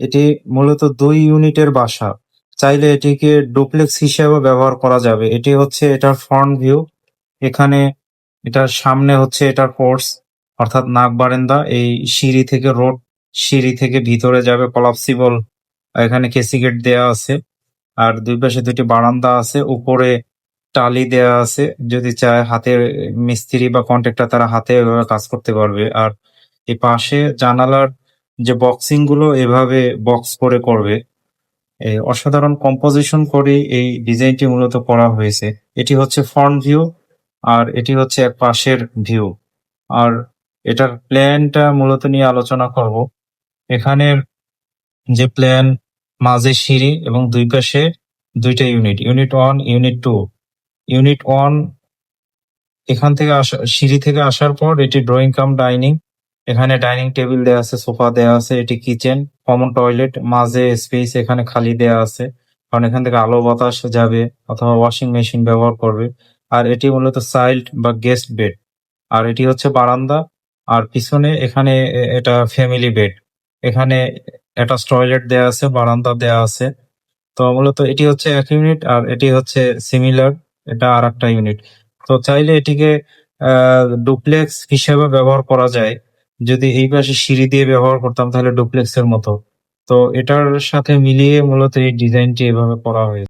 এটি মূলত দুই ইউনিটের বাসা। চাইলে এটিকে ডুপ্লেক্স হিসেবে ব্যবহার করা যাবে। এটি হচ্ছে এটার ফ্রন্ট ভিউ। এখানে এটার সামনে হচ্ছে এটার কোর্স, অর্থাৎ নাক বারান্দা। এই সিঁড়ি থেকে রোড সিঁড়ি থেকে ভিতরে যাবে কলাপসিবল, এখানে কেসি গেট দেয়া আছে। আর দুই পাশে দুটি বারান্দা আছে, উপরে টালি দেয়া আছে। যদি চায় হাতে মিস্ত্রি বা কন্ট্রাক্টর তারা হাতে এভাবে কাজ করতে পারবে। আর এই পাশে জানালার যে বক্সিংগুলো এভাবে বক্স করে করবে অসাধারণ কম্পোজিশন করে এই ডিজাইনটি মূলত করা হয়েছে। এটি হচ্ছে ফ্রন্ট ভিউ আর এটি হচ্ছে এক পাশের ভিউ আর এটার প্ল্যানটা মূলত নিয়ে আলোচনা করব। এখানের যে প্ল্যান মাঝে সিঁড়ি এবং দুই পাশে দুইটা unit unit one unit two unit one এখান থেকে আসা, সিঁড়ি থেকে আসার পর এটি ড্রয়িং কাম ডাইনিং এখানে ডাইনিং টেবিল দেওয়া আছে, সোফা দেওয়া আছে, এটি কিচেন, কমন টয়লেট, মাঝে স্পেস এখানে খালি দেওয়া আছে। কারণ এখান থেকে আলো বাতাস যাবে অথবা ওয়াশিং মেশিন ব্যবহার করবে। আর এটি মূলত চাইল্ড বা গেস্ট বেড। আর এটি হচ্ছে বারান্দা। আর পিছনে এখানে এটা ফ্যামিলি বেড। এখানে অ্যাটাচ টয়লেট দেওয়া আছে, বারান্দা দেওয়া আছে। তো মূলত এটি হচ্ছে এক ইউনিট আর এটি হচ্ছে সিমিলার, এটা আর একটা ইউনিট। তো চাইলে এটিকে ডুপ্লেক্স হিসেবে ব্যবহার করা যায়। যদি এই পাশে সিঁড়ি দিয়ে ব্যবহার করতাম তাহলে ডুপ্লেক্স এর মতো। তো এটার সাথে মিলিয়ে মূলত এই ডিজাইনটি এভাবে করা হয়েছে।